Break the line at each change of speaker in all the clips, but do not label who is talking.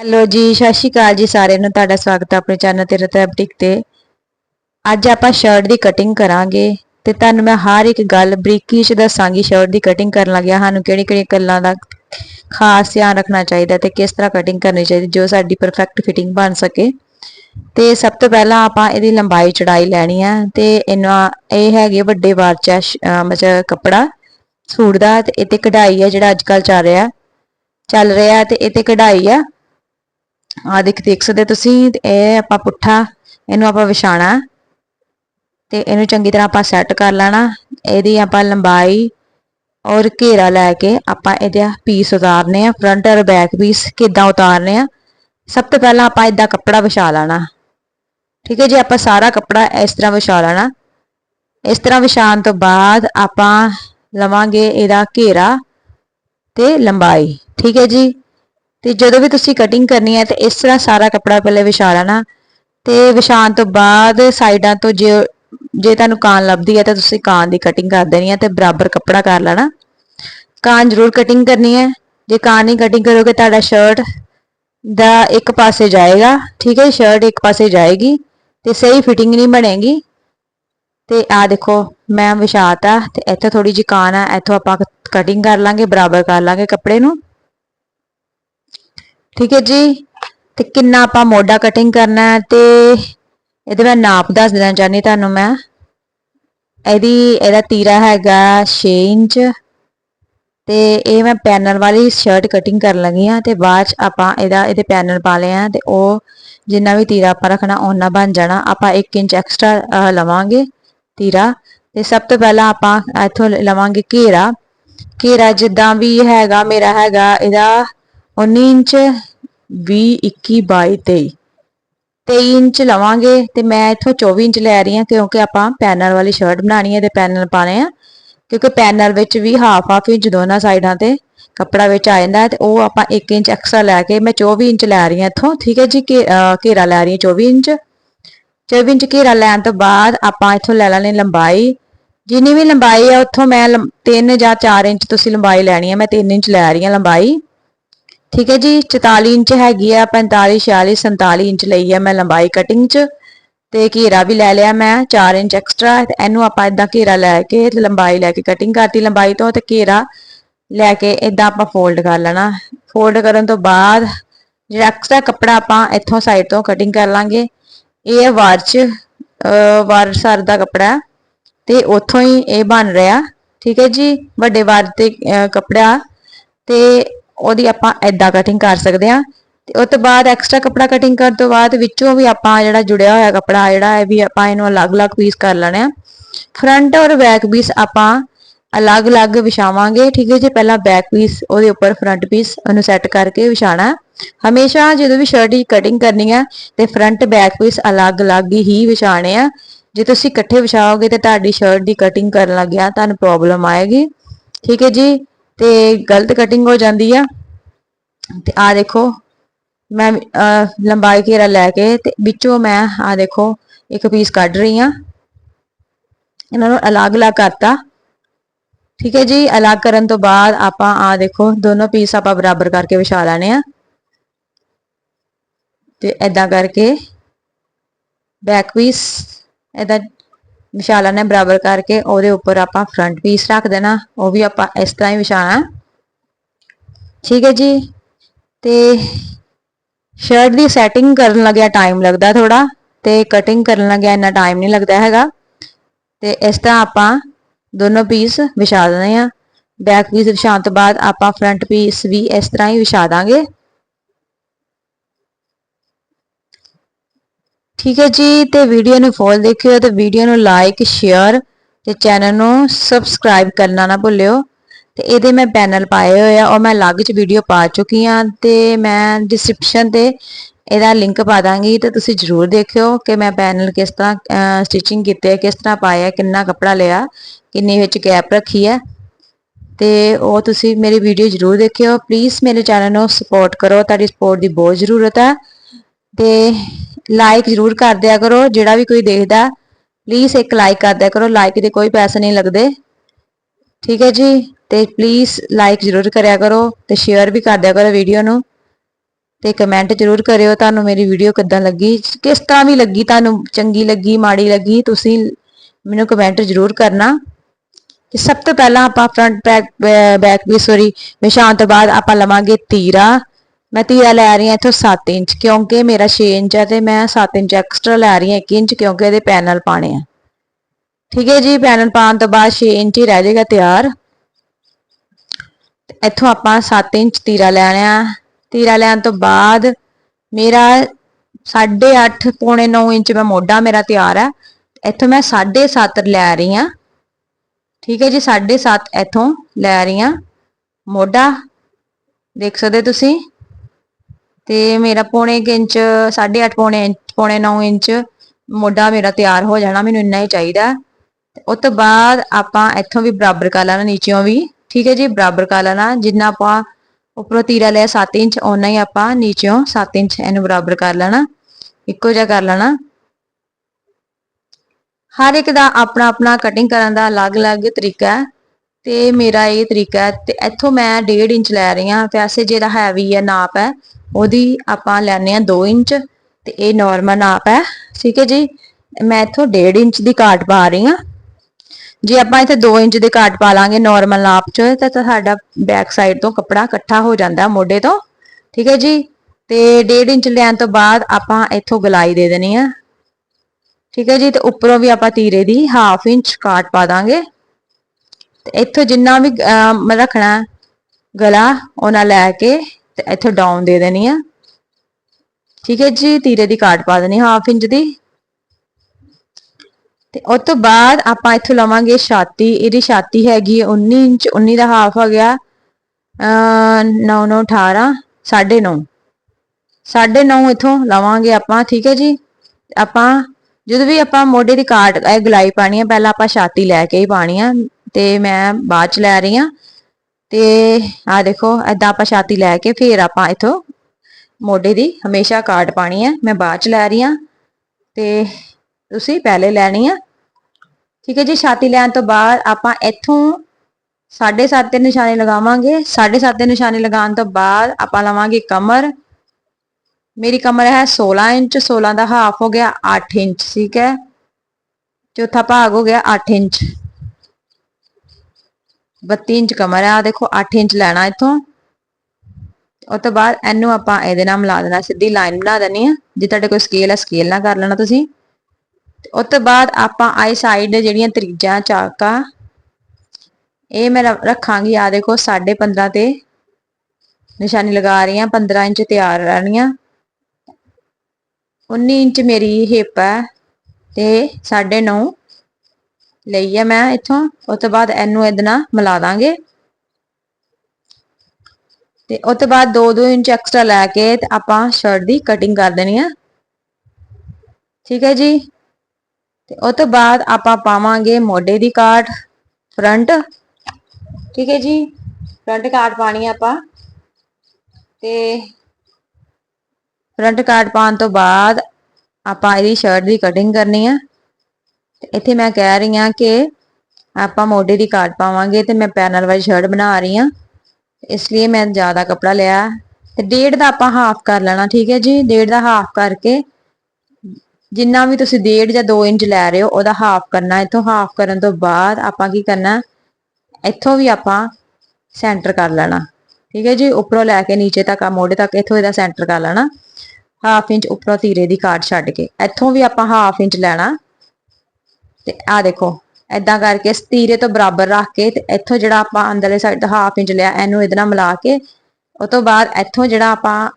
Hello ਜੀ, ਸਤਿ ਸ਼੍ਰੀ ਅਕਾਲ ਜੀ ਸਾਰਿਆਂ ਨੂੰ। ਤੁਹਾਡਾ ਸਵਾਗਤ ਹੈ ਆਪਣੇ ਚੈਨਲ ਤੇ ਰਤਾ ਤੇ। ਅੱਜ ਆਪਾਂ ਸ਼ਰਟ ਦੀ ਕਟਿੰਗ ਕਰਾਂਗੇ ਤੇ ਤੁਹਾਨੂੰ ਮੈਂ ਹਰ ਇੱਕ ਗੱਲ ਬਰੀਕੀ ਚ ਦੱਸਾਂਗੀ ਸ਼ਰਟ ਦੀ ਕਟਿੰਗ ਕਰਨ ਲੱਗਿਆ। ਸਾਨੂੰ ਕਿਹੜੀ ਕਿਹੜੀ ਗੱਲਾਂ ਦਾ ਖਾਸ ਧਿਆਨ ਰੱਖਣਾ ਚਾਹੀਦਾ ਤੇ ਕਿਸ ਤਰ੍ਹਾਂ ਕਟਿੰਗ ਕਰਨੀ ਚਾਹੀਦੀ, ਜੋ ਸਾਡੀ ਪਰਫੈਕਟ ਫਿਟਿੰਗ ਬਣ ਸਕੇ। ਤੇ ਸਭ ਤੋਂ ਪਹਿਲਾਂ ਆਪਾਂ ਇਹਦੀ ਲੰਬਾਈ ਚੜਾਈ ਲੈਣੀ ਹੈ ਤੇ ਇਹਨਾਂ, ਇਹ ਹੈਗੇ ਵੱਡੇ ਵਾਰ ਮਤਲਬ ਕੱਪੜਾ ਸੂਟ ਦਾ ਤੇ ਇਹ ਤੇ ਕਢਾਈ ਹੈ ਜਿਹੜਾ ਅੱਜ ਕੱਲ ਚੱਲ ਰਿਹਾ। ਚੱਲ ਰਿਹਾ ਤੇ ਇਹ ਤੇ ਕਢਾਈ ਆ। ਆ ਦੇਖ ਦੇਖ ਸਕਦੇ ਤੁਸੀਂ, ਇਹ ਆਪਾਂ ਪੁੱਠਾ, ਇਹਨੂੰ ਆਪਾਂ ਵਿਛਾਣਾ। ਤੇ ਇਹਨੂੰ ਚੰਗੀ ਤਰ੍ਹਾਂ ਆਪਾਂ ਸੈੱਟ ਕਰ ਲੈਣਾ। ਇਹਦੀ ਆਪਾਂ ਲੰਬਾਈ ਔਰ ਘੇਰਾ ਲੈ ਕੇ ਆਪਾਂ ਇਹਦੇ ਪੀਸ ਉਤਾਰਨੇ ਆ। ਫਰੰਟ ਔਰ ਬੈਕ ਪੀਸ ਕਿੱਦਾਂ ਉਤਾਰਨੇ ਆ। ਸਭ ਤੋਂ ਪਹਿਲਾਂ ਆਪਾਂ ਇਦਾਂ ਕੱਪੜਾ ਵਿਛਾ ਲੈਣਾ। ਠੀਕ ਹੈ ਜੀ, ਆਪਾਂ ਸਾਰਾ ਕੱਪੜਾ ਇਸ ਤਰ੍ਹਾਂ ਵਿਛਾ ਲੈਣਾ। ਇਸ ਤਰ੍ਹਾਂ ਵਿਛਾਣ ਤੋਂ ਬਾਅਦ ਆਪਾਂ ਲਵਾਂਗੇ ਇਹਦਾ ਘੇਰਾ ਤੇ ਲੰਬਾਈ। ਠੀਕ ਹੈ ਜੀ। ਤੇ ਜਦੋਂ ਵੀ ਤੁਸੀਂ ਕਟਿੰਗ ਕਰਨੀ ਹੈ ਤੇ ਇਸ ਤਰ੍ਹਾਂ ਸਾਰਾ ਕੱਪੜਾ ਪਹਿਲੇ ਵਿਛਾ ਲੈਣਾ ਤੇ ਵਿਛਾਉਣ ਤੋਂ ਬਾਅਦ ਸਾਈਡਾਂ ਤੋਂ ਜੇ ਜੇ ਤੁਹਾਨੂੰ ਕਾਨ ਲੱਭਦੀ ਹੈ ਤਾਂ ਤੁਸੀਂ ਕਾਨ ਦੀ ਕਟਿੰਗ ਕਰ ਦੇਣੀ ਹੈ ਤੇ ਬਰਾਬਰ ਕੱਪੜਾ ਕਰ ਲੈਣਾ। ਕਾਨ ਜ਼ਰੂਰ ਕਟਿੰਗ ਕਰਨੀ ਹੈ। ਜੇ ਕਾਨ ਨਹੀਂ ਕਟਿੰਗ ਕਰੋਗੇ ਤੁਹਾਡਾ ਸ਼ਰਟ ਦਾ ਇੱਕ ਪਾਸੇ ਜਾਏਗਾ, ਠੀਕ ਹੈ ਸ਼ਰਟ ਇੱਕ ਪਾਸੇ ਜਾਏਗੀ ਤੇ ਸਹੀ ਫਿਟਿੰਗ ਨਹੀਂ ਬਣੇਗੀ। ਤੇ ਆ ਦੇਖੋ, ਮੈਂ ਵਿਛਾਤਾ ਤੇ ਇੱਥੇ ਥੋੜੀ ਜਿਹੀ ਕਾਨ ਆ, ਇੱਥੋਂ ਆਪਾਂ ਕਟਿੰਗ ਕਰ ਲਾਂਗੇ, ਬਰਾਬਰ ਕਰ ਲਾਂਗੇ ਕੱਪੜੇ ਨੂੰ। ਠੀਕ ਹੈ ਜੀ? ਤੇ ਕਿੰਨਾ ਆਪਾਂ ਮੋਢਾ ਕਟਿੰਗ ਕਰਨਾ ਹੈ ਤੇ ਇਹਦੇ ਮੈਂ ਨਾਪ ਦੱਸ ਦੇਣਾ ਚਾਹਨੀ ਤੁਹਾਨੂੰ ਮੈਂ। ਇਹਦੀ, ਇਹਦਾ ਤੀਰਾ ਹੈਗਾ 6 ਇੰਚ। ਤੇ ਇਹ ਮੈਂ ਪੈਨਲ ਵਾਲੀ ਸ਼ਰਟ ਕਟਿੰਗ ਕਰਨ ਲੱਗੀ ਆ ਤੇ ਬਾਅਦ ਚ ਆਪਾਂ ਇਹਦਾ, ਇਹਦੇ ਪੈਨਲ ਪਾ ਲਏ ਤੇ ਉਹ ਜਿੰਨਾ ਵੀ ਤੀਰਾ ਆਪਾਂ ਰੱਖਣਾ ਉਹਨਾਂ ਬਣ ਜਾਣਾ। ਆਪਾਂ 1 ਇੰਚ ਐਕਸਟਰਾ ਲਵਾਂਗੇ ਤੀਰਾ। ਤੇ ਸਭ ਤੋਂ ਪਹਿਲਾਂ ਆਪਾਂ ਇੱਥੋਂ ਲਵਾਂਗੇ ਘੇਰਾ। ਘੇਰਾ ਜਿੱਦਾਂ ਵੀ ਹੈਗਾ, ਮੇਰਾ ਹੈਗਾ ਇਹਦਾ 19 ਇੰਚ 20 21 22 23 23 ਇੰਚ ਲਵਾਂਗੇ ਤੇ ਮੈਂ ਇੱਥੋਂ 24 ਇੰਚ ਲੈ ਰਹੀ ਹਾਂ ਕਿਉਂਕਿ ਆਪਾਂ ਪੈਨਲ ਵਾਲੀ ਸ਼ਰਟ ਬਣਾਣੀ ਹੈ ਤੇ ਪੈਨਲ ਪਾਣੇ ਆ। ਕਿਉਂਕਿ ਪੈਨਲ ਵਿੱਚ ਵੀ ਹਾਫ ਹਾਫ ਇੰਚ ਦੋਨਾਂ ਸਾਈਡਾਂ ਤੇ ਕੱਪੜਾ ਵਿੱਚ ਆ ਜਾਂਦਾ ਤੇ ਉਹ ਆਪਾਂ 1 ਇੰਚ ਐਕਸਟਰਾ ਲੈ ਕੇ ਮੈਂ 24 ਇੰਚ ਲੈ ਰਹੀ ਹਾਂ ਇੱਥੋਂ। ਠੀਕ ਹੈ ਜੀ? ਘੇਰਾ ਲੈ ਰਹੀ ਹਾਂ 24 ਇੰਚ। 24 ਇੰਚ ਘੇਰਾ ਲੈਣ ਤੋਂ ਬਾਅਦ ਆਪਾਂ ਇੱਥੋਂ ਲੈ ਲੈਣੀ ਲੰਬਾਈ। ਜਿੰਨੀ ਵੀ ਲੰਬਾਈ ਹੈ ਉੱਥੋਂ ਮੈਂ 3 ਜਾਂ 4 ਇੰਚ ਤੁਸੀਂ ਲੰਬਾਈ ਲੈਣੀ ਹੈ, ਮੈਂ 3 ਇੰਚ ਲੈ ਰਹੀ ਹਾਂ ਲੰਬਾਈ। ਠੀਕ ਹੈ ਜੀ 44 ਇੰਚ ਹੈਗੀ ਆ 45 46 47 ਇੰਚ ਲਈ ਆ ਮੈਂ ਲੰਬਾਈ ਕਟਿੰਗ 'ਚ। ਤੇ ਘੇਰਾ ਵੀ ਲੈ ਲਿਆ ਮੈਂ 4 ਇੰਚ ਐਕਸਟਰਾ ਇਹਨੂੰ ਆਪਾਂ ਇਦਾਂ ਘੇਰਾ ਲੈ ਕੇ ਲੰਬਾਈ ਲੈ ਕੇ ਕਟਿੰਗ ਕਰਤੀ ਲੰਬਾਈ ਤੋਂ, ਤੇ ਘੇਰਾ ਲੈ ਕੇ ਇਦਾਂ ਆਪਾਂ ਫੋਲਡ ਕਰ ਲੈਣਾ। ਫੋਲਡ ਕਰਨ ਤੋਂ ਬਾਅਦ ਜਿਹੜਾ ਐਕਸਟਰਾ ਕੱਪੜਾ ਆਪਾਂ ਇੱਥੋਂ ਸਾਈਡ ਤੋਂ ਕਟਿੰਗ ਕਰ ਲਾਂਗੇ, ਇਹ ਵਾਰਚ ਵਾਰ ਸਰ ਦਾ ਕੱਪੜਾ। ਤੇ ਉੱਥੋਂ ਹੀ ਇਹ ਬਣ ਰਿਹਾ, ਠੀਕ ਹੈ ਜੀ, ਵੱਡੇ ਵਾਰ ਤੇ ਕੱਪੜਾ। ਤੇ ਉਹਦੀ ਆਪਾਂ ਐਦਾਂ ਕਟਿੰਗ ਕਰ ਸਕਦੇ ਆ ਤੇ ਉਸ ਤੋਂ ਬਾਅਦ ਐਕਸਟਰਾ ਕੱਪੜਾ ਕਟਿੰਗ ਕਰਨ ਤੋਂ ਬਾਅਦ ਵਿੱਚੋਂ ਵੀ ਆਪਾਂ ਜਿਹੜਾ ਜੁੜਿਆ ਹੋਇਆ ਕੱਪੜਾ ਜਿਹੜਾ ਹੈ ਵੀ ਆਪਾਂ ਇਹਨੂੰ ਅਲੱਗ-ਅਲੱਗ ਪੀਸ ਕਰ ਲੈਣੇ ਆ। ਫਰੰਟ ਔਰ ਬੈਕ ਪੀਸ ਆਪਾਂ ਅਲੱਗ-ਅਲੱਗ ਵਿਛਾਵਾਂਗੇ, ਠੀਕ ਹੈ ਜੀ? ਪਹਿਲਾਂ ਬੈਕ ਪੀਸ ਉਹਦੇ ਉੱਪਰ ਫਰੰਟ ਪੀਸ ਉਹਨੂੰ ਸੈੱਟ ਕਰਕੇ ਵਿਛਾਣਾ ਹਮੇਸ਼ਾ ਜਦੋਂ ਵੀ ਸ਼ਰਟ ਦੀ ਕਟਿੰਗ ਕਰਨੀ ਆ ਤੇ ਫਰੰਟ ਬੈਕ ਪੀਸ ਅਲੱਗ-ਅਲੱਗ ਹੀ ਵਿਛਾਣੇ ਆ। ਜੇ ਤੁਸੀਂ ਇਕੱਠੇ ਵਿਛਾਓਗੇ ਤੇ ਤੁਹਾਡੀ ਸ਼ਰਟ ਦੀ ਕਟਿੰਗ ਕਰਨ ਲੱਗਿਆ ਤੁਹਾਨੂੰ ਪ੍ਰੋਬਲਮ ਆਏਗੀ। ਠੀਕ ਹੈ ਜੀ? ਤੇ ਗਲਤ ਕਟਿੰਗ ਹੋ ਜਾਂਦੀ ਆ। ਤੇ ਆ ਦੇਖੋ, ਮੈਂ ਲੰਬਾਈ ਘੇਰਾ ਲੈ ਕੇ ਤੇ ਵਿੱਚੋਂ ਮੈਂ ਆ ਦੇਖੋ, ਇੱਕ ਪੀਸ ਕੱਢ ਰਹੀ ਆ ਇਹਨਾਂ ਨੂੰ ਅਲੱਗ-ਅਲੱਗ ਕਰਤਾ। ਠੀਕ ਹੈ ਜੀ, ਅਲੱਗ ਕਰਨ ਤੋਂ ਬਾਅਦ ਆਪਾਂ ਆ ਦੇਖੋ, ਦੋਨੋਂ ਪੀਸ ਆਪਾਂ ਬਰਾਬਰ ਕਰਕੇ ਵਿਛਾ ਲੈਣੇ ਆ। ਤੇ ਐਦਾਂ ਕਰਕੇ ਬੈਕ ਪੀਸ ਐਦਾਂ ਵਿਛਾ ਲੈਣਾ ਬਰਾਬਰ ਕਰਕੇ ਉਹਦੇ ਉੱਪਰ ਆਪਾਂ ਫਰੰਟ ਪੀਸ ਰੱਖ ਦੇਣਾ, ਉਹ ਵੀ ਆਪਾਂ ਇਸ ਤਰ੍ਹਾਂ ਹੀ ਵਿਛਾਣਾ ਠੀਕ ਹੈ ਜੀ? ਤੇ ਸ਼ਰਟ ਦੀ ਸੈਟਿੰਗ ਕਰਨ ਲੱਗਿਆ ਟਾਈਮ ਲੱਗਦਾ ਥੋੜਾ ਤੇ ਕਟਿੰਗ ਕਰਨ ਲੱਗਿਆ ਇੰਨਾ ਟਾਈਮ ਨਹੀਂ ਲੱਗਦਾ ਹੈਗਾ। ਤੇ ਇਸ ਤਰ੍ਹਾਂ ਆਪਾਂ ਦੋਨੋਂ ਪੀਸ ਵਿਛਾ ਦਿੰਦੇ ਆ ਬੈਕ ਪੀਸ ਵਿਛਾਉਣ ਤੋਂ ਬਾਅਦ ਆਪਾਂ ਫਰੰਟ ਪੀਸ ਵੀ ਇਸ ਤਰ੍ਹਾਂ ਹੀ ਵਿਛਾ ਦਾਂਗੇ। ਠੀਕ ਹੈ ਜੀ, ਤੇ ਵੀਡੀਓ ਨੂੰ ਫੁੱਲ ਦੇਖਿਓ ਤੇ ਵੀਡੀਓ ਨੂੰ ਲਾਈਕ ਸ਼ੇਅਰ ਤੇ ਚੈਨਲ ਨੂੰ ਸਬਸਕ੍ਰਾਈਬ ਕਰਨਾ ਨਾ ਭੁੱਲਿਓ। ਤੇ ਇਹਦੇ ਮੈਂ ਪੈਨਲ ਪਾਏ ਹੋਏ ਆ ਔਰ ਮੈਂ ਅਲੱਗ ਚ ਵੀਡੀਓ ਪਾ ਚੁੱਕੀ ਆ ਤੇ ਮੈਂ ਡਿਸਕ੍ਰਿਪਸ਼ਨ ਤੇ ਇਹਦਾ ਲਿੰਕ ਪਾ ਦਾਂਗੀ ਤੇ ਤੁਸੀਂ ਜਰੂਰ ਦੇਖਿਓ ਕਿ ਮੈਂ ਪੈਨਲ ਕਿਸ ਤਰ੍ਹਾਂ ਸਟਿਚਿੰਗ ਕੀਤੇ ਕਿਸ ਤਰ੍ਹਾਂ ਪਾਇਆ, ਕਿੰਨਾ ਕੱਪੜਾ ਲਿਆ, ਕਿੰਨੀ ਵਿੱਚ ਗੈਪ ਰੱਖੀ ਹੈ ਤੇ ਉਹ ਤੁਸੀਂ ਮੇਰੀ ਵੀਡੀਓ ਜਰੂਰ ਦੇਖਿਓ। ਪਲੀਜ਼ ਮੇਰੇ ਚੈਨਲ ਨੂੰ ਸਪੋਰਟ ਕਰੋ, ਤੁਹਾਡੀ ਸਪੋਰਟ ਦੀ ਬਹੁਤ ਜ਼ਰੂਰਤ ਹੈ ਤੇ ਲਾਈਕ ਜ਼ਰੂਰ ਕਰ ਦਿਆ ਕਰੋ, ਜਿਹੜਾ ਵੀ ਕੋਈ ਦੇਖਦਾ ਪਲੀਜ਼ ਇੱਕ ਲਾਈਕ ਕਰ ਦਿਆ ਕਰੋ ਲਾਈਕ ਦੇ ਕੋਈ ਪੈਸੇ ਨਹੀਂ ਲੱਗਦੇ। ਠੀਕ ਹੈ ਜੀ, ਤੇ ਪਲੀਜ਼ ਲਾਈਕ ਜ਼ਰੂਰ ਕਰਿਆ ਕਰੋ ਤੇ ਸ਼ੇਅਰ ਵੀ ਕਰ ਦਿਆ ਕਰੋ ਵੀਡੀਓ ਨੂੰ। ਤੇ ਕਮੈਂਟ ਜ਼ਰੂਰ ਕਰਿਓ ਤੁਹਾਨੂੰ ਮੇਰੀ ਵੀਡੀਓ ਕਿੱਦਾਂ ਲੱਗੀ, ਕਿਸ ਤਰ੍ਹਾਂ ਵੀ ਲੱਗੀ ਤੁਹਾਨੂੰ, ਚੰਗੀ ਲੱਗੀ, ਮਾੜੀ ਲੱਗੀ, ਤੁਸੀਂ ਮੈਨੂੰ ਕਮੈਂਟ ਜ਼ਰੂਰ ਕਰਨਾ। ਤੇ ਸਭ ਤੋਂ ਪਹਿਲਾਂ ਆਪਾਂ ਫਰੰਟ ਬੈਕ ਬੈਕ ਵੀ ਸੋਰੀ ਨਿਸ਼ਾਨ ਤੋਂ ਬਾਅਦ ਆਪਾਂ ਲਵਾਂਗੇ ਤੀਰਾ। ਮੈਂ ਤੀਰਾ ਲੈ ਰਹੀ ਹਾਂ ਇੱਥੋਂ 7 ਇੰਚ, ਕਿਉਂਕਿ ਮੇਰਾ 6 ਇੰਚ ਹੈ ਤੇ ਮੈਂ 7 ਇੰਚ ਐਕਸਟਰਾ ਲੈ ਰਹੀ ਹਾਂ 1 ਇੰਚ, ਕਿਉਂਕਿ ਇਹਦੇ ਪੈਨਲ ਪਾਣੇ ਆ। ਠੀਕ ਹੈ ਜੀ, ਪੈਨਲ ਪਾਉਣ ਤੋਂ ਬਾਅਦ 6 ਇੰਚ ਹੀ ਰਹਿ ਜਾਏਗਾ ਤਿਆਰ। ਤੇ ਇੱਥੋਂ ਆਪਾਂ 7 ਇੰਚ ਤੀਰਾ ਲੈਣਾ ਤੀਰਾ ਲੈਣ ਤੋਂ ਬਾਅਦ ਮੇਰਾ 8.5 ਪੌਣੇ 9 ਇੰਚ ਮੈਂ ਮੋਢਾ ਮੇਰਾ ਤਿਆਰ ਹੈ। ਇੱਥੋਂ ਮੈਂ 7.5 ਲੈ ਰਹੀ ਹਾਂ। ਠੀਕ ਹੈ ਜੀ 7.5 ਇੱਥੋਂ ਲੈ ਰਹੀ ਹਾਂ। ਮੋਢਾ ਦੇਖ ਸਕਦੇ ਤੁਸੀਂ? ਤੇ ਮੇਰਾ ਪੌਣੇ ਕੁ ਇੰਚ 8.5 ਪੌਣੇ ਇੰਚ, ਪੌਣੇ 9 ਇੰਚ ਮੋਢਾ ਮੇਰਾ ਤਿਆਰ ਹੋ ਜਾਣਾ, ਮੈਨੂੰ ਇੰਨਾ ਹੀ ਚਾਹੀਦਾ। ਉਸ ਤੋਂ ਬਾਅਦ ਆਪਾਂ ਇੱਥੋਂ ਵੀ ਬਰਾਬਰ ਕਰ ਲੈਣਾ, ਨੀਚਿਓਂ ਵੀ, ਠੀਕ ਹੈ ਜੀ? ਬਰਾਬਰ ਕਰ ਲੈਣਾ, ਜਿੰਨਾ ਆਪਾਂ ਉੱਪਰੋਂ ਤੀਰਾ ਲਿਆ 7 ਇੰਚ, ਓਨਾ ਹੀ ਆਪਾਂ ਨੀਚਿਓਂ 7 ਇੰਚ ਇਹਨੂੰ ਬਰਾਬਰ ਕਰ ਲੈਣਾ, ਇੱਕੋ ਜਿਹਾ ਕਰ ਲੈਣਾ। ਹਰ ਇੱਕ ਦਾ ਆਪਣਾ ਆਪਣਾ ਕਟਿੰਗ ਕਰਨ ਦਾ ਅਲੱਗ-ਅਲੱਗ ਤਰੀਕਾ ਹੈ, ਤੇ ਮੇਰਾ ਇਹ ਤਰੀਕਾ ਹੈ, ਤੇ ਇੱਥੋਂ ਮੈਂ 1.5 ਇੰਚ ਲੈ ਰਹੀ ਹਾਂ, ਵੈਸੇ ਜਿਹੜਾ ਹੈਵੀ ਹੈ ਨਾਪ ਹੈ ਉਹਦੀ ਆਪਾਂ ਲੈਣੇ ਆ 2 ਇੰਚ ਤੇ ਇਹ ਨਾਰਮਲ ਨਾਪ ਹੈ, ਠੀਕ ਹੈ ਜੀ। ਮੈਂ ਇੱਥੋਂ 1.5 ਇੰਚ ਦੀ ਕਾਟ ਪਾ ਰਹੀ ਹਾਂ। ਜੇ ਆਪਾਂ ਇੱਥੇ 2 ਇੰਚ ਦੀ ਕਾਟ ਪਾ ਲਾਂਗੇ ਨਾਰਮਲ ਨਾਪ 'ਚ, ਤਾਂ ਸਾਡਾ ਬੈਕ ਸਾਈਡ ਤੋਂ ਕੱਪੜਾ ਇਕੱਠਾ ਹੋ ਜਾਂਦਾ ਮੋਢੇ ਤੋਂ, ਠੀਕ ਹੈ ਜੀ। ਤੇ 1.5 ਇੰਚ ਲੈਣ ਤੋਂ ਬਾਅਦ ਆਪਾਂ ਇੱਥੋਂ ਗਲਾਈ ਦੇ ਦੇਣੀ ਆ। ਠੀਕ ਹੈ ਜੀ, ਤੇ ਉੱਪਰੋਂ ਵੀ ਆਪਾਂ ਤੀਰੇ ਦੀ ਹਾਫ ਇੰਚ ਕਾਟ ਪਾ ਦਾਂਗੇ। ਤੇ ਇੱਥੋਂ ਜਿੰਨਾ ਵੀ ਮੈਂ ਰੱਖਣਾ ਗਲਾ, ਉਹਨਾਂ ਲੈ ਕੇ ਤੇ ਇੱਥੋਂ ਡਾਊਨ ਦੇ ਦੇਣੀ ਆ। ਠੀਕ ਹੈ ਜੀ, ਤੀਰੇ ਦੀ ਕਾਟ ਪਾ ਦੇਣੀ ਹਾਫ ਇੰਚ ਦੀ। ਤੇ ਉਸ ਤੋਂ ਬਾਅਦ ਆਪਾਂ ਇੱਥੋਂ ਲਵਾਂਗੇ ਛਾਤੀ, ਇਹਦੀ ਛਾਤੀ ਹੈਗੀ 19 ਇੰਚ 19 ਦਾ ਹਾਫ ਹੋ ਗਿਆ 9 9 18 9.5 9.5 ਇੱਥੋਂ ਲਵਾਂਗੇ ਆਪਾਂ, ਠੀਕ ਹੈ ਜੀ। ਆਪਾਂ, ਜਦੋਂ ਵੀ ਆਪਾਂ ਮੋਢੇ ਦੀ ਕਾਟ ਇਹ ਗਲਾਈ ਪਾਣੀ ਹੈ ਪਹਿਲਾਂ ਆਪਾਂ ਛਾਤੀ ਲੈ ਕੇ ਹੀ ਪਾਣੀ ਆ। ਤੇ ਮੈਂ ਬਾਅਦ ਚ ਲੈ ਰਹੀ ਆ। ਤੇ ਆ ਦੇਖੋ ਐਦਾਂ ਆਪਾਂ ਛਾਤੀ ਲੈ ਕੇ ਫਿਰ ਆਪਾਂ ਇਥੋਂ ਮੋਢੇ ਦੀ ਹਮੇਸ਼ਾ ਕਾਟ ਪਾਣੀ ਹੈ ਮੈਂ ਬਾਅਦ ਚ ਲੈ ਰਹੀ ਹਾਂ ਤੇ ਤੁਸੀਂ ਪਹਿਲੇ ਲੈਣੀ ਆ। ਠੀਕ ਹੈ ਜੀ, ਛਾਤੀ ਲੈਣ ਤੋਂ ਬਾਅਦ ਆਪਾਂ ਇੱਥੋਂ 7.5 ਤੇ ਨਿਸ਼ਾਨੇ ਲਗਾਵਾਂਗੇ। 7.5 ਦੇ ਨਿਸ਼ਾਨੇ ਲਗਾਉਣ ਤੋਂ ਬਾਅਦ ਆਪਾਂ ਲਵਾਂਗੇ ਕਮਰ। ਮੇਰੀ ਕਮਰ ਹੈ 16 ਇੰਚ 16 ਦਾ ਹਾਫ ਹੋ ਗਿਆ 8 ਇੰਚ, ਠੀਕ ਹੈ। ਚੌਥਾ ਭਾਗ ਹੋ ਗਿਆ 8 ਇੰਚ। 32 ਇੰਚ ਕਮਰ ਹੈ ਆ ਦੇਖੋ 8 ਇੰਚ ਲੈਣਾ ਇੱਥੋਂ। ਉਸ ਤੋਂ ਬਾਅਦ ਇਹਨੂੰ ਆਪਾਂ ਇਹਦੇ ਨਾਲ ਮਿਲਾ ਦੇਣਾ, ਸਿੱਧੀ ਲਾਈਨ ਬਣਾ ਦੇਣੀ ਹੈ ਜੇ ਤੁਹਾਡੇ ਕੋਲ ਸਕੇਲ ਹੈ ਸਕੇਲ ਨਾਲ ਕਰ ਲੈਣਾ ਤੁਸੀਂ। ਉਸ ਤੋਂ ਬਾਅਦ ਆਪਾਂ ਆਈ ਸਾਈਡ ਜਿਹੜੀਆਂ ਤਰੀਜਾਂ, ਚਾਕਾ, ਇਹ ਮੈਂ ਰੱਖਾਂਗੀ। ਆ ਦੇਖੋ 15.5 ਤੇ ਨਿਸ਼ਾਨੀ ਲਗਾ ਰਹੀ ਹਾਂ 15 ਇੰਚ ਤਿਆਰ ਰਹਿਣੀਆਂ। 19 ਇੰਚ ਮੇਰੀ ਹਿਪ ਹੈ ਤੇ 9.5 ਲਈ ਹੈ ਮੈਂ ਇੱਥੋਂ ਉਸ ਤੋਂ ਬਾਅਦ ਇਹਨੂੰ ਇਹਦੇ ਨਾਲ ਮਿਲਾ ਦਾਂਗੇ। ਤੇ ਉਸ ਤੋਂ ਬਾਅਦ 2-2 ਇੰਚ ਐਕਸਟਰਾ ਲੈ ਕੇ ਤੇ ਆਪਾਂ ਸ਼ਰਟ ਦੀ ਕਟਿੰਗ ਕਰ ਦੇਣੀ ਹੈ ਠੀਕ ਹੈ ਜੀ? ਤੇ ਉਸ ਤੋਂ ਬਾਅਦ ਆਪਾਂ ਪਾਵਾਂਗੇ ਮੋਢੇ ਦੀ ਕਾਟ ਫਰੰਟ ਠੀਕ ਹੈ ਜੀ? ਫਰੰਟ ਕਾਟ ਪਾਣੀ ਆਪਾਂ। ਤੇ ਫਰੰਟ ਕਾਰਡ ਪਾਉਣ ਤੋਂ ਬਾਅਦ ਆਪਾਂ ਇਹਦੀ ਸ਼ਰਟ ਦੀ ਕਟਿੰਗ ਕਰਨੀ ਹੈ ਇੱਥੇ ਮੈਂ ਕਹਿ ਰਹੀ ਹਾਂ ਕਿ ਆਪਾਂ ਮੋਢੇ ਦੀ ਕਾਟ ਪਾਵਾਂਗੇ ਤੇ ਮੈਂ ਪੈਨਲ ਵਾਲੀ ਸ਼ਰਟ ਬਣਾ ਰਹੀ ਹਾਂ। ਇਸ ਲਈ ਮੈਂ ਜ਼ਿਆਦਾ ਕਪੜਾ ਲਿਆ। ਤੇ ਡੇਢ ਦਾ ਆਪਾਂ ਹਾਫ ਕਰ ਲੈਣਾ, ਠੀਕ ਹੈ ਜੀ? ਡੇਢ ਦਾ ਹਾਫ ਕਰਕੇ ਜਿੰਨਾ ਵੀ ਤੁਸੀਂ ਡੇਢ ਜਾਂ 2 ਇੰਚ ਲੈ ਰਹੇ ਹੋ, ਉਹਦਾ ਹਾਫ ਕਰਨਾ। ਇਥੋਂ ਹਾਫ ਕਰਨ ਤੋਂ ਬਾਅਦ ਆਪਾਂ ਕੀ ਕਰਨਾ? ਇੱਥੋਂ ਵੀ ਆਪਾਂ ਸੈਂਟਰ ਕਰ ਲੈਣਾ। ਠੀਕ ਹੈ ਜੀ? ਉੱਪਰੋਂ ਲੈ ਕੇ ਨੀਚੇ ਤੱਕ ਆ ਮੋਢੇ ਤੱਕ, ਇੱਥੋਂ ਇਹਦਾ ਸੈਂਟਰ ਕਰ ਲੈਣਾ। ਹਾਫ ਇੰਚ ਉੱਪਰੋਂ ਤੀਰੇ ਦੀ ਕਾਟ ਛੱਡ ਕੇ। ਇੱਥੋਂ ਵੀ ਆਪਾਂ ਹਾਫ ਇੰਚ ਲੈਣਾ। ਤੇ ਆ ਦੇਖੋ ਐਦਾਂ ਕਰਕੇ ਸਤੀਰੇ ਤੋਂ ਬਰਾਬਰ ਰੱਖ ਕੇ ਤੇ ਇੱਥੋਂ ਜਿਹੜਾ ਆਪਾਂ ਅੰਦਰਲੇ ਸਾਈਡ ਤੋਂ ਹਾਫ ਇੰਚ ਲਿਆ, ਇਹਨੂੰ ਇਹਦੇ ਨਾਲ ਮਿਲਾ ਕੇ ਉਸ ਤੋਂ ਬਾਅਦ ਇੱਥੋਂ ਜਿਹੜਾ ਆਪਾਂ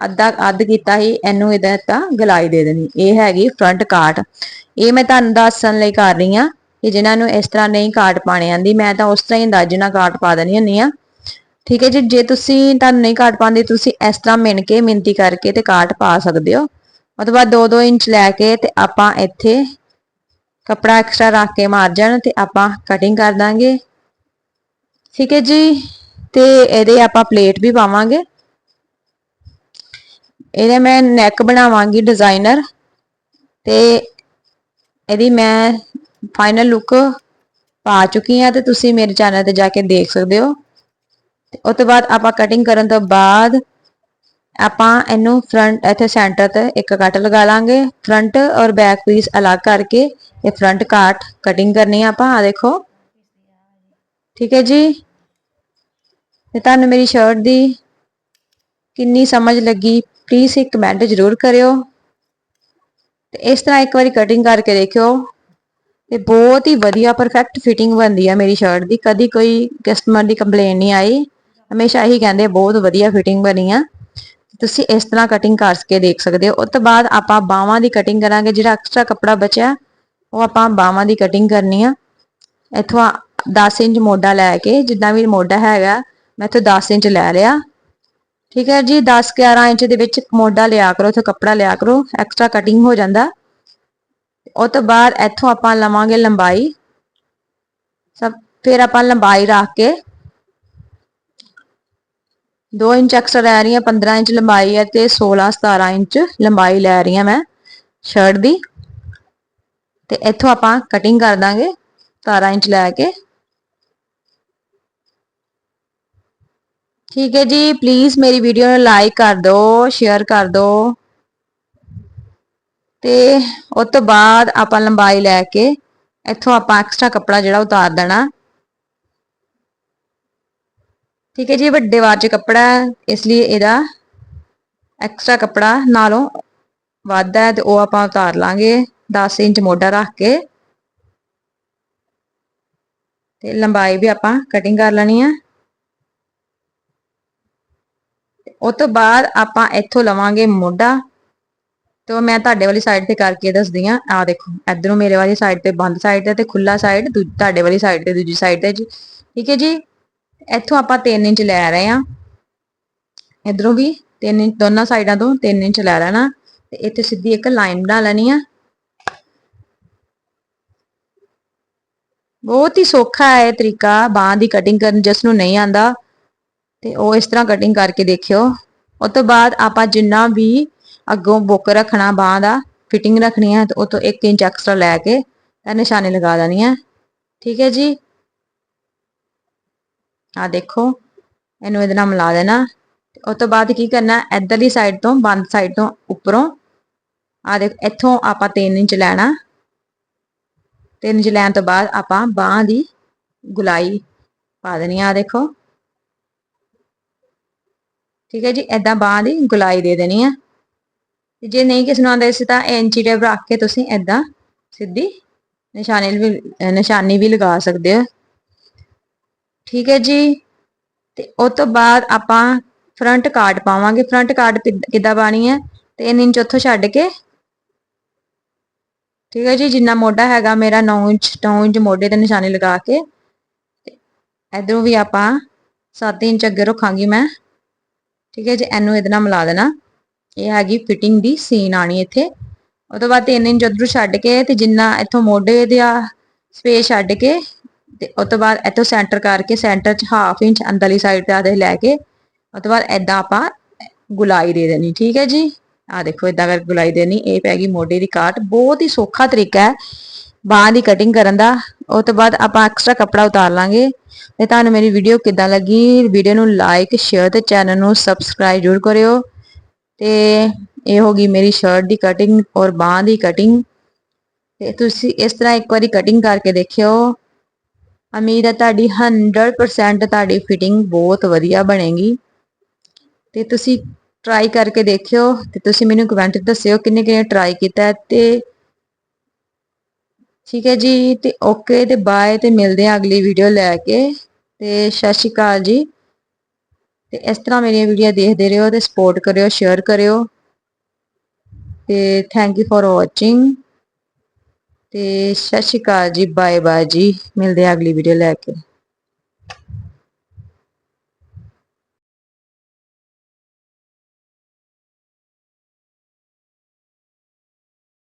ਅੱਧਾ, ਅੱਧ ਕੀਤਾ ਸੀ, ਇਹਨੂੰ ਇਹਦਾ ਤਾਂ ਗਲਾਈ ਦੇ ਦੇਣੀ। ਇਹ ਹੈਗੀ ਫਰੰਟ ਕਾਟ ਇਹ ਮੈਂ ਤੁਹਾਨੂੰ ਦੱਸਣ ਲਈ ਕਰ ਰਹੀ ਆ ਕਿ ਜਿਨ੍ਹਾਂ ਨੂੰ ਇਸ ਤਰ੍ਹਾਂ ਨਹੀਂ ਕਾਟ ਪਾਣੇ ਆਂਦੀ ਮੈਂ ਤਾਂ ਉਸ ਤਰ੍ਹਾਂ ਹੀ ਅੰਦਾਜ਼ੇ ਨਾਲ ਕਾਟ ਪਾ ਦੇਣੀ ਹੁੰਨੀ ਆ ਠੀਕ ਹੈ ਜੀ, ਜੇ ਤੁਸੀਂ ਤੁਹਾਨੂੰ ਨਹੀਂ ਕਾਟ ਪਾਉਂਦੇ, ਤੁਸੀਂ ਇਸ ਤਰ੍ਹਾਂ ਮਿਣ ਕੇ, ਮਿੰਤੀ ਕਰਕੇ ਤੇ ਕਾਟ ਪਾ ਸਕਦੇ ਹੋ। ਉਸ ਤੋਂ ਬਾਅਦ 2-2 ਇੰਚ ਲੈ ਕੇ ਤੇ ਆਪਾਂ ਇੱਥੇ ਕਪੜਾ ਐਕਸਟਰਾ ਰੱਖ ਕੇ ਮਾਰਜਨ ਤੇ ਆਪਾਂ ਕਟਿੰਗ ਕਰ ਦਾਂਗੇ। ਠੀਕ ਹੈ ਜੀ? ਤੇ ਇਹਦੇ ਆਪਾਂ ਪਲੇਟ ਵੀ ਪਾਵਾਂਗੇ। ਇਹਦੇ ਮੈਂ ਨੈਕ ਬਣਾਵਾਂਗੀ ਡਿਜ਼ਾਈਨਰ ਤੇ ਇਹਦੀ ਮੈਂ ਫਾਈਨਲ ਲੁੱਕ ਪਾ ਚੁੱਕੀ ਆ ਤੇ ਤੁਸੀਂ ਮੇਰੇ ਚੈਨਲ ਤੇ ਜਾ ਕੇ ਦੇਖ ਸਕਦੇ ਹੋ। ਤੇ ਉਸ ਤੋਂ ਬਾਅਦ ਆਪਾਂ ਕਟਿੰਗ ਕਰਨ ਤੋਂ ਬਾਅਦ ਆਪਾਂ ਇਹਨੂੰ ਫਰੰਟ ਇੱਥੇ ਸੈਂਟਰ ਤੇ ਇੱਕ ਕੱਟ ਲਗਾ ਲਾਂਗੇ। ਫਰੰਟ ਔਰ ਬੈਕ ਪੀਸ ਅਲੱਗ ਕਰਕੇ ਇਹ ਫਰੰਟ ਕਾਟ ਕਟਿੰਗ ਕਰਨੀ ਆਪਾਂ ਆ ਦੇਖੋ। ਠੀਕ ਹੈ ਜੀ। ਤੇ ਤੁਹਾਨੂੰ ਮੇਰੀ ਸ਼ਰਟ ਦੀ ਕਿੰਨੀ ਸਮਝ ਲੱਗੀ। ਪਲੀਜ਼ ਇੱਕ ਕਮੈਂਟ ਜ਼ਰੂਰ ਕਰਿਓ। ਤੇ ਇਸ ਤਰ੍ਹਾਂ ਇੱਕ ਵਾਰੀ ਕਟਿੰਗ ਕਰਕੇ ਦੇਖਿਓ। ਤੇ ਬਹੁਤ ਹੀ ਵਧੀਆ ਪਰਫੈਕਟ ਫਿਟਿੰਗ ਬਣਦੀ ਆ ਮੇਰੀ ਸ਼ਰਟ ਦੀ। ਕਦੀ ਕੋਈ ਕਸਟਮਰ ਦੀ ਕੰਪਲੇਨ ਨਹੀਂ ਆਈ। ਹਮੇਸ਼ਾ ਇਹੀ ਕਹਿੰਦੇ, ਬਹੁਤ ਵਧੀਆ ਫਿਟਿੰਗ ਬਣੀ ਆ। ਤੁਸੀਂ ਇਸ ਤਰ੍ਹਾਂ ਕਟਿੰਗ ਕਰਕੇ ਦੇਖ ਸਕਦੇ ਹੋ। ਉਸ ਤੋਂ ਬਾਅਦ ਆਪਾਂ ਬਾਹਾਂ ਦੀ ਕਟਿੰਗ ਕਰਾਂਗੇ, ਜਿਹੜਾ ਐਕਸਟਰਾ ਕੱਪੜਾ ਬਚਿਆ ਉਹ ਆਪਾਂ ਬਾਹਾਂ ਦੀ ਕਟਿੰਗ ਕਰਨੀ ਆ। ਇੱਥੋਂ 10 ਇੰਚ ਮੋਢਾ ਲੈ ਕੇ, ਜਿੱਦਾਂ ਵੀ ਮੋਢਾ ਹੈਗਾ, ਮੈਂ ਇੱਥੋਂ 10 ਇੰਚ ਲੈ ਲਿਆ। ਠੀਕ ਹੈ ਜੀ 10 11 ਇੰਚ ਦੇ ਵਿੱਚ ਮੋਢਾ ਲਿਆ ਕਰੋ, ਇੱਥੋਂ ਕੱਪੜਾ ਲਿਆ ਕਰੋ ਐਕਸਟਰਾ ਕਟਿੰਗ ਹੋ ਜਾਂਦਾ। ਉਹ ਤੋਂ ਬਾਅਦ ਇੱਥੋਂ ਆਪਾਂ ਲਵਾਂਗੇ ਲੰਬਾਈ। ਸਭ, ਫਿਰ ਆਪਾਂ ਲੰਬਾਈ ਰੱਖ ਕੇ 2 ਇੰਚ ਐਕਸਟਰਾ ਲੈ ਰਹੀ ਹਾਂ 15 ਇੰਚ ਲੰਬਾਈ ਹੈ ਤੇ 16 17 ਇੰਚ ਲੰਬਾਈ ਲੈ ਰਹੀ ਹਾਂ ਮੈਂ ਸ਼ਰਟ ਦੀ। ਤੇ ਇੱਥੋਂ ਆਪਾਂ ਕਟਿੰਗ ਕਰ ਦਾਂਗੇ 17 ਇੰਚ ਲੈ ਕੇ। ਠੀਕ ਹੈ ਜੀ ਪਲੀਜ਼ ਮੇਰੀ ਵੀਡੀਓ ਨੂੰ ਲਾਈਕ ਕਰ ਦਿਓ ਸ਼ੇਅਰ ਕਰ ਦਿਓ। ਤੇ ਉਸ ਤੋਂ ਬਾਅਦ ਆਪਾਂ ਲੰਬਾਈ ਲੈ ਕੇ ਇੱਥੋਂ ਆਪਾਂ ਐਕਸਟਰਾ ਕੱਪੜਾ ਜਿਹੜਾ ਉਤਾਰ ਦੇਣਾ। ਠੀਕ ਹੈ ਜੀ, ਵੱਡੇ ਵਾਰ ਚ ਕੱਪੜਾ ਹੈ, ਇਸ ਲਈ ਇਹਦਾ ਐਕਸਟਰਾ ਕੱਪੜਾ ਨਾਲੋਂ ਵੱਧ ਹੈ ਤੇ ਉਹ ਆਪਾਂ ਉਤਾਰ ਲਾਂਗੇ। 10 ਇੰਚ ਮੋਢਾ ਰੱਖ ਕੇ ਤੇ ਲੰਬਾਈ ਵੀ ਆਪਾਂ ਕਟਿੰਗ ਕਰ ਲੈਣੀ ਆ। ਉਸ ਤੋਂ ਬਾਅਦ ਆਪਾਂ ਇੱਥੋਂ ਲਵਾਂਗੇ ਮੋਢਾ। ਤੇ ਮੈਂ ਤੁਹਾਡੇ ਵਾਲੀ ਸਾਈਡ ਤੇ ਕਰਕੇ ਦੱਸਦੀ ਆ। ਆ ਦੇਖੋ, ਇਧਰੋਂ ਮੇਰੇ ਵਾਲੀ ਸਾਈਡ ਤੇ ਬੰਦ ਸਾਈਡ ਤੇ ਤੇ ਖੁੱਲਾ ਸਾਈਡ ਤੁਹਾਡੇ ਵਾਲੀ ਸਾਈਡ ਤੇ ਦੂਜੀ ਸਾਈਡ ਤੇ ਜੀ। ਠੀਕ ਹੈ ਜੀ? ਇੱਥੋਂ ਆਪਾਂ 3 ਇੰਚ ਲੈ ਰਹੇ ਆ। ਇਧਰੋਂ ਵੀ 3 ਇੰਚ, ਦੋਨਾਂ ਸਾਈਡਾਂ ਤੋਂ 3 ਇੰਚ ਲੈ ਲੈਣਾ। ਤੇ ਇੱਥੇ ਸਿੱਧੀ ਇੱਕ ਲਾਈਨ ਬਣਾ ਲੈਣੀ ਆ। ਬਹੁਤ ਹੀ ਸੌਖਾ ਹੈ ਇਹ ਤਰੀਕਾ, ਬਾਹ ਦੀ ਕਟਿੰਗ ਕਰਨ ਜਿਸ ਨੂੰ ਨਹੀਂ ਆਂਦਾ ਤੇ ਉਹ ਇਸ ਤਰ੍ਹਾਂ ਕਟਿੰਗ ਕਰਕੇ ਦੇਖਿਓ। ਉਸ ਤੋਂ ਬਾਅਦ ਆਪਾਂ ਜਿੰਨਾ ਵੀ ਅੱਗੋਂ ਬੁੱਕ ਰੱਖਣਾ ਬਾਹ ਦਾ ਫਿਟਿੰਗ ਰੱਖਣੀ ਹੈ, ਤੇ ਉਹ ਤੋਂ 1 ਇੰਚ ਐਕਸਟਰਾ ਲੈ ਕੇ ਤਾਂ ਨਿਸ਼ਾਨੀ ਲਗਾ ਦੇਣੀ ਹੈ ਠੀਕ ਹੈ ਜੀ? ਆ ਦੇਖੋ, ਇਹਨੂੰ ਇਹਦੇ ਨਾਲ ਮਿਲਾ ਦੇਣਾ। ਉਸ ਤੋਂ ਬਾਅਦ ਕੀ ਕਰਨਾ, ਇਧਰਲੀ ਸਾਈਡ ਤੋਂ, ਬੰਦ ਸਾਈਡ ਤੋਂ ਉੱਪਰੋਂ ਆ ਦੇਖ, ਇੱਥੋਂ ਆਪਾਂ 3 ਇੰਚ ਲੈਣਾ। ਤੇ ਇੰਚ ਲੈਣ ਤੋਂ ਬਾਅਦ ਆਪਾਂ ਬਾਹ ਦੀ ਗੁਲਾਈ ਪਾ ਦੇਣੀ ਆ ਦੇਖੋ। ਠੀਕ ਹੈ ਜੀ ਐਦਾਂ ਬਾਹ ਦੀ ਗੁਲਾਈ ਦੇ ਦੇਣੀ ਆ। ਜੇ ਨਹੀਂ ਕਿਸ ਨੂੰ ਆਉਂਦਾ ਸੀ ਤਾਂ ਇੰਚੀ ਟੇਪ ਰੱਖ ਕੇ ਤੁਸੀਂ ਐਦਾਂ ਸਿੱਧੀ ਨਿਸ਼ਾਨੀ ਵੀ ਨਿਸ਼ਾਨੀ ਵੀ ਲਗਾ ਸਕਦੇ ਹੋ। ਠੀਕ ਹੈ ਜੀ, ਤੇ ਉਸ ਤੋਂ ਬਾਅਦ ਆਪਾਂ ਫਰੰਟ ਕਾਰਡ ਪਾਵਾਂਗੇ। ਫਰੰਟ ਕਾਰਡ ਕਿੱਦਾਂ ਪਾਣੀ ਹੈ? 3 ਇੰਚ ਉੱਥੋਂ ਛੱਡ ਕੇ ਠੀਕ ਹੈ ਜੀ, ਜਿੰਨਾ ਮੋਢਾ ਹੈਗਾ ਮੇਰਾ 9 ਇੰਚ 9 ਇੰਚ ਮੋਢੇ ਤੇ ਨਿਸ਼ਾਨੀ ਲਗਾ ਕੇ ਇਧਰੋਂ ਵੀ ਆਪਾਂ 7 ਇੰਚ ਅੱਗੇ ਰੱਖਾਂਗੀ ਮੈਂ। ਠੀਕ ਹੈ ਜੀ, ਇਹਨੂੰ ਇਹਦੇ ਨਾਲ ਮਿਲਾ ਦੇਣਾ। ਇਹ ਹੈਗੀ ਫਿਟਿੰਗ ਦੀ ਸੀਨ ਆਣੀ ਇੱਥੇ। ਉਹ ਤੋਂ ਬਾਅਦ 3 ਇੰਚ ਉਧਰੋਂ ਛੱਡ ਕੇ ਤੇ ਜਿੰਨਾ ਇੱਥੋਂ ਮੋਢੇ ਦੇ ਆ ਸਪੇਸ ਛੱਡ ਕੇ ਤੇ ਉਸ ਤੋਂ ਬਾਅਦ ਇੱਥੋਂ ਸੈਂਟਰ ਕਰਕੇ ਸੈਂਟਰ 'ਚ ਹਾਫ ਇੰਚ ਅੰਦਰਲੀ ਸਾਈਡ ਤੇ ਆਦੇ ਲੈ ਕੇ ਉਸ ਤੋਂ ਬਾਅਦ ਐਦਾਂ ਆਪਾਂ ਗੁਲਾਈ ਦੇ ਦੇਣੀ। ਠੀਕ ਹੈ ਜੀ? ਆ ਦੇਖੋ ਇਦਾਂ ਕਰਕੇ ਗੁਲਾਈ ਦੇਣੀ, ਇਹ ਪੈ ਗਈ ਮੋਢੇ ਦੀ ਕਾਟ। ਬਹੁਤ ਹੀ ਸੌਖਾ ਤਰੀਕਾ ਹੈ ਬਾਹਾਂ ਦੀ ਕਟਿੰਗ ਕਰਨ ਦਾ। ਉਸ ਤੋਂ ਬਾਅਦ ਆਪਾਂ ਐਕਸਟਰਾ ਕੱਪੜਾ ਉਤਾਰ ਲਾਂਗੇ। ਤੇ ਤੁਹਾਨੂੰ ਮੇਰੀ ਵੀਡੀਓ ਕਿੱਦਾਂ ਲੱਗੀ ਵੀਡੀਓ ਨੂੰ ਲਾਈਕ ਸ਼ੇਅਰ ਤੇ ਚੈਨਲ ਨੂੰ ਸਬਸਕ੍ਰਾਈਬ ਜ਼ਰੂਰ ਕਰਿਓ। ਤੇ ਇਹ ਹੋ ਗਈ ਮੇਰੀ ਸ਼ਰਟ ਦੀ ਕਟਿੰਗ ਔਰ ਬਾਹਾਂ ਦੀ ਕਟਿੰਗ ਤੇ ਤੁਸੀਂ ਇਸ ਤਰ੍ਹਾਂ ਇੱਕ ਵਾਰੀ ਕਟਿੰਗ ਕਰਕੇ ਦੇਖਿਓ। ਉਮੀਦ ਹੈ ਤੁਹਾਡੀ 100% ਤੁਹਾਡੀ ਫਿਟਿੰਗ ਬਹੁਤ ਵਧੀਆ ਬਣੇਗੀ। ਤੇ ਤੁਸੀਂ ਟਰਾਈ ਕਰਕੇ ਦੇਖਿਓ ਤੇ ਤੁਸੀਂ ਮੈਨੂੰ ਕਮੈਂਟ ਦੱਸਿਓ ਕਿੰਨੇ ਕਿੰਨੇ ਟਰਾਈ ਕੀਤਾ ਤੇ ਠੀਕ ਹੈ ਜੀ ਤੇ ਓਕੇ ਤੇ ਬਾਏ ਤੇ ਮਿਲਦੇ ਆ ਅਗਲੀ ਵੀਡੀਓ ਲੈ ਕੇ ਤੇ ਸਤਿ ਸ਼੍ਰੀ ਅਕਾਲ ਜੀ। ਤੇ ਇਸ ਤਰ੍ਹਾਂ ਮੇਰੀਆਂ ਵੀਡੀਓ ਦੇਖਦੇ ਰਹੋ ਤੇ ਸਪੋਰਟ ਕਰਿਓ ਸ਼ੇਅਰ ਕਰਿਓ। ਤੇ ਥੈਂਕ ਯੂ ਫॉर ਵਾਚਿੰਗ ਤੇ ਸਤਿ ਸ਼੍ਰੀ ਅਕਾਲ ਜੀ ਬਾਏ ਬਾਏ ਜੀ। ਮਿਲਦੇ ਆ ਅਗਲੀ ਵੀਡੀਓ ਲੈ ਕੇ।